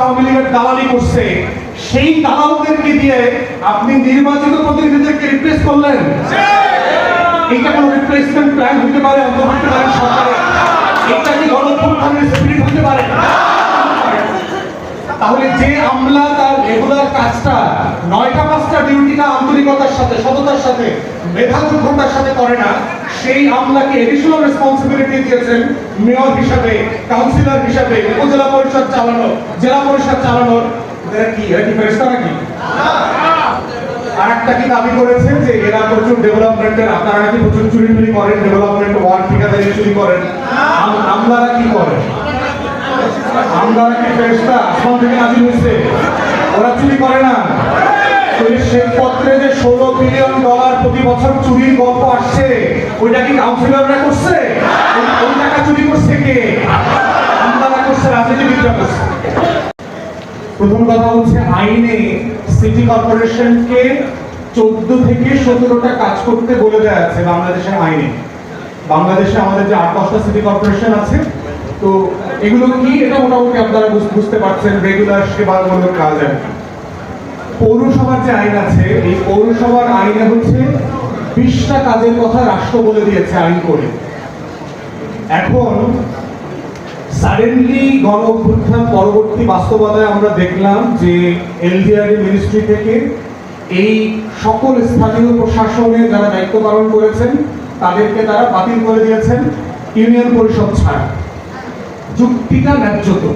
আওয়ামী লীগের দালালি করছে সেই দালালদেরকে দিয়ে আপনি নির্বাচিত প্রতিনিধিদেরকে রিপ্লেস করলেন। এটা কোনো রিপ্লেসমেন্ট প্ল্যান হতে পারে অন্তর্বর্তীকালীন সরকারের। এটা কি গণঅভ্যুত্থানের স্পিরিট হতে পারে? তাহলে যে আমলা তার রেগুলার কাজটা নয়টা পাঁচটা ডিউটিটা আন্তরিকতার সাথে সততার সাথে মেধাযোগ্যতার সাথে করে না সেই আমলাকে এডিশনাল রেসপন্সিবিলিটি দিয়েছেন মেয়র হিসাবে কাউন্সিলর হিসাবে উপজেলা পরিষদ চালানো জেলা পরিষদ চালানোর কি ফেরেস্তা নাকি? আর একটা কি দাবি করেছেন যে এরা প্রচুর ডেভেলপমেন্টের আপনারা নাকি প্রচুর করেন ডেভেলপমেন্ট ওয়ার্ড ঠিকাদারি চুরি করেন। আমলারা কি করেন আমলারা কি ফেরেস্তা আসমান থেকে নাজিল হয়েছে। ওরা চুরি করে না। ওই শ্বেতপত্রে যে ষোলো বিলিয়ন ডলার প্রতি বছর চুরির গল্প ওইটা কি কাউন্সিলররা করছে? ওই- টাকা চুরি করছে কে? আমলারা করছে, রাজনীতিবিদরা করছে। প্রথম কথা হচ্ছে আইনে সিটি কর্পোরেশনকে চোদ্দ থেকে সতেরোটা কাজ করতে বলে দেওয়া আছে বাংলাদেশের আইনে। বাংলাদেশে আমাদের যে আট দশটা সিটি কর্পোরেশন আছে, তো এগুলো কি এটা মোটামুটি আপনারা বুঝতে পারছেন রেগুলার সেবামূলক কাজ পৌরসভার যে আইন আছে, এই পৌরসভার আইনে হচ্ছে বিশটা কাজের কথা রাষ্ট্র বলে দিয়েছে আইন করে। এখন সাডেনলি গণ অভ্যুত্থান পরবর্তী বাস্তবতায় আমরা দেখলাম যে এলডিআরএ মিনিস্ট্রি থেকে এই সকল স্থানীয় প্রশাসনে যারা দায়িত্ব পালন করেছেন, তাদেরকে তারা বাতিল করে দিয়েছেন ইউনিয়ন পরিষদ ছাড়া। যুক্তিটা ন্যায্য তো।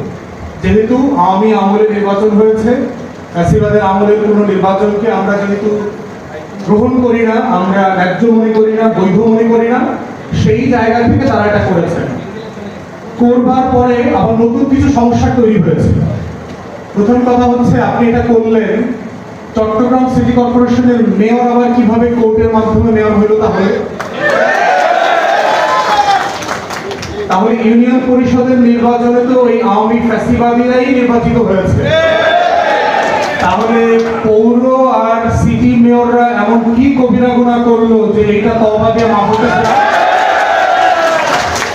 যেহেতু আওয়ামী আমলে নির্বাচন হয়েছে, ফ্যাসিবাদের আমলের কোনো নির্বাচনকে আমরা যেহেতু গ্রহণ করি না, আমরা ন্যায্য মনে করি না, বৈধ মনে করি না, সেই জায়গা থেকে তারা এটা করেছেন করবার পরে আবার নতুন কিছু সমস্যা তৈরি হয়েছে। প্রথম কথা হচ্ছে, আপনি এটা করলেন, চট্টগ্রাম সিটি কর্পোরেশনের মেয়র আবার কীভাবে কোর্টের মাধ্যমে মেয়র হইল তাহলে? তাহলে ইউনিয়ন পরিষদের নির্বাচনে তো ওই আওয়ামী ফ্যাসিবাদীরাই নির্বাচিত হয়েছে। তাহলে পৌর আর সিটি মেয়ররা এমন কি কবিরা গুণা করল যে এটা তওবা দিয়ে পারে?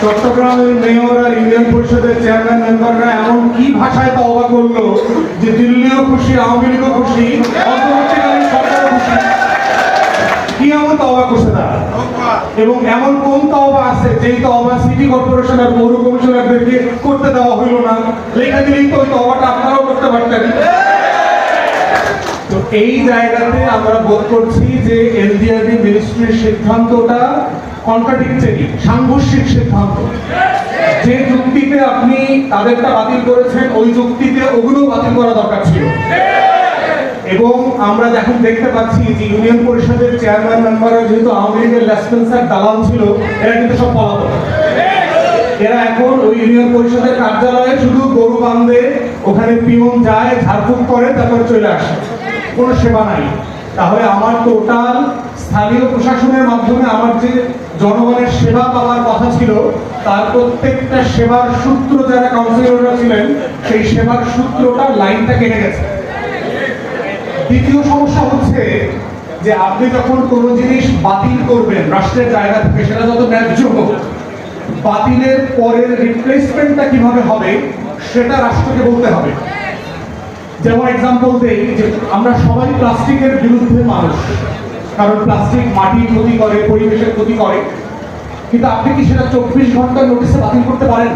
চট্টগ্রামের মেয়র আর ইউনিয়ন পরিষদের চেয়ারম্যান মেম্বাররা এমন কি ভাষায় তওবা করল যে দিল্লিও খুশি, আওয়ামী লীগও খুশি, অন্তর্বর্তীকালীন সরকারও খুশি। কি এমন তওবা করছে তারা। এবং এমন কোন তওবা আছে যেই তওবা সিটি কর্পোরেশন আর পৌর কমিশনারদেরকে করতে দেওয়া হইল না? লেখা দিলেই তো ওই তওবাটা আপনারাও করতে পারতেন। এই জায়গাতে আমরা বোধ করছি যে এলডিআরডি মিনিস্ট্রির সিদ্ধান্তটা কন্ট্রাডিক্টরি সাংঘর্ষিক সিদ্ধান্ত। যে যুক্তিতে আপনি তাদেরটা বাতিল করেছেন, ওই যুক্তিতে ওগুলো বাতিল করা দরকার ছিল। এবং আমরা এখন দেখতে পাচ্ছি যে ইউনিয়ন পরিষদের চেয়ারম্যান মেম্বাররা যেহেতু আওয়ামী লীগের লেসপেন্সার দালাল ছিল, এরা কিন্তু সব পলাতক। এরা এখন ওই ইউনিয়ন পরিষদের কার্যালয়ে শুধু গরু বান্ধে ওখানে পিয়ন যায়, ঝাড়ফুঁক করে, তারপর চলে আসে। কোনো সেবা নাই। তাহলে আমার টোটাল স্থানীয় প্রশাসনের মাধ্যমে আমার যে জনগণের সেবা পাওয়ার কথা ছিল, তার প্রত্যেকটা সেবার সূত্র যারা কাউন্সিলররা ছিলেন, সেই সেবার সূত্রটা লাইনটা কেটে গেছে। দ্বিতীয় সমস্যা হচ্ছে যে আপনি যখন কোনো জিনিস বাতিল করবেন রাষ্ট্রের জায়গা থেকে, সেটা যত ন্যায্য হোক, বাতিলের পরের রিপ্লেসমেন্টটা কীভাবে হবে, সেটা রাষ্ট্রকে বলতে হবে। যেমন এক্সাম্পল দেই যে আমরা সবাই প্লাস্টিকের বিরুদ্ধে মানুষ। কারণ প্লাস্টিক মাটির ক্ষতি করে, পরিবেশের ক্ষতি করে। কিন্তু আপনি কি সেটা চব্বিশ ঘণ্টার নোটিশে বাতিল করতে পারেন?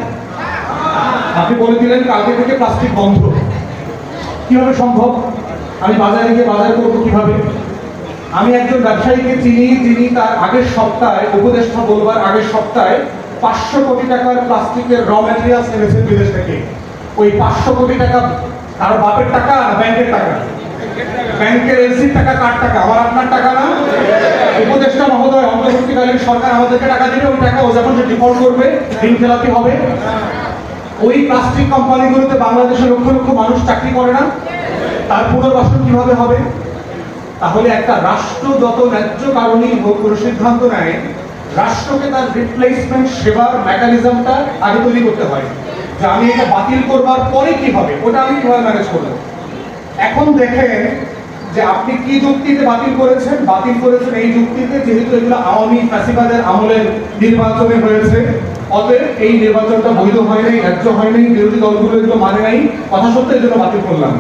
আপনি বলে দিলেন কালকে থেকে প্লাস্টিক বন্ধ। কীভাবে সম্ভব? আমি বাজারে গিয়ে বাজার করব কীভাবে? আমি একজন ব্যবসায়ীকে চিনি যিনি তার আগের সপ্তাহে, উপদেষ্টা বলবার আগের সপ্তাহে পাঁচশো কোটি টাকার প্লাস্টিকের র ম্যাটেরিয়ালস এনেছেন বিদেশ থেকে। ওই পাঁচশো কোটি টাকা তার বাপের টাকা না ব্যাংকের টাকা? ব্যাংকের এলসির টাকা কার টাকা? আমার আপনার টাকা না? উপদেষ্টা মহোদয়, অন্তর্বর্তীকালীন সরকার আমাদেরকে টাকা দিবে, ওই টাকা ও যখন সে ডিফল্ট করবে, ঋণ খেলাপি হবে। ওই প্লাস্টিক কোম্পানিগুলোতে বাংলাদেশের লক্ষ লক্ষ মানুষ চাকরি করে না। তার পুনর্বাসন কীভাবে হবে? তাহলে একটা রাষ্ট্র যত ন্যায্য কারণেই হোক কোনো সিদ্ধান্ত নেয়, রাষ্ট্রকে তার রিপ্লেসমেন্ট সেবার মেকানিজমটা আগে তৈরি করতে হয়। যে আমি এটা বাতিল করবার পরে কি হবে ওটা আমি কীভাবে ম্যানেজ করব এখন দেখেন যে আপনি কি যুক্তিতে বাতিল করেছেন? বাতিল করেছেন এই যুক্তিতে, যেহেতু এগুলো আওয়ামী ফ্যাসিবাদের আমলের নির্বাচনে হয়েছে, অতএব এই নির্বাচনটা বৈধ হয় নাই, ন্যায্য হয় নাই, বিরোধী দলগুলো এগুলো মানে নাই, কথা সত্ত্বে এই জন্য বাতিল করলাম।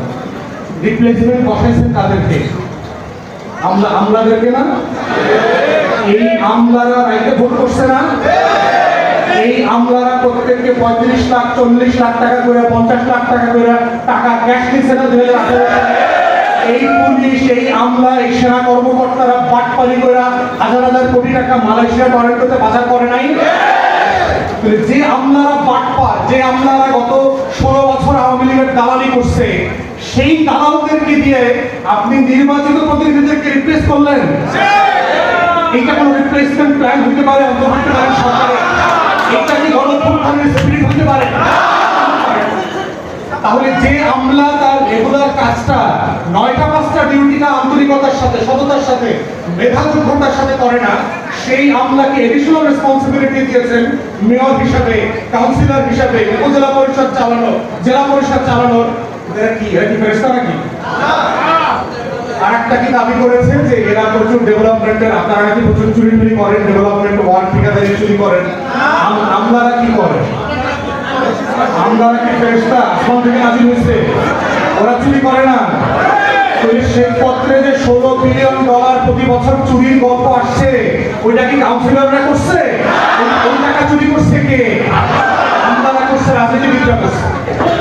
রিপ্লেসমেন্ট বসাইছেন তাদেরকে। আমরা আমলাদেরকে না? এই আমলারা রাইতে ভোট করছে না? এই আমলারা প্রত্যেককে পঁয়ত্রিশ লাখ চল্লিশ লাখ টাকা করে পঞ্চাশ লাখ টাকা করে টাকা ক্যাশ দিচ্ছে না দুই এই পুলিশ এই আমলা এই সেনা কর্মকর্তারা করে হাজার হাজার কোটি টাকা মালয়েশিয়া টরেন্টোতে বাজার করে নাই? যে আমলারা যে আমলারা গত ষোলো বছর আওয়ামী লীগের দালালি করছে সেই দালালদেরকে দিয়ে আপনি নির্বাচিত প্রতিনিধিদেরকে রিপ্লেস করলেন? এটা কোনো রিপ্লেসমেন্ট প্ল্যান হতে পারে? অন্তর্বর্তীকালীন সরকারের? এটা তাহলে যে আমলা তার রেগুলার কাজটা নয়টা পাঁচটা ডিউটিটা আন্তরিকতার সাথে, সততার সাথে মেধাযোগ্যতার সাথে করে না, সেই আমলাকে এডিশনাল রেসপন্সিবিলিটি দিয়েছেন মেয়র হিসাবে কাউন্সিলর হিসাবে, উপজেলা পরিষদ চালানো, জেলা পরিষদ চালানোর কি? এরা কি ফেরেস্তা নাকি আর একটা কি দাবি করেছে যে এরা প্রচুর ডেভেলপমেন্টের আপনারা নাকি প্রচুর চুরি করেন ডেভেলপমেন্ট ওয়ার্ড ঠিকাদারি চুরি করেন। আম- আমলারা কি করে? আমলারা কি ফেরেস্তা আসমান থেকে নাজিল হয়েছে। ওরা চুরি করে না। শ্বেতপত্রে যে ষোলো বিলিয়ন ডলার প্রতি বছর চুরির গল্প আসছে, ওইটা কি কাউন্সিলররা করছে? ওই- টাকা চুরি করছে কে? আমলারা করছে, রাজনীতিবিদরা করছে।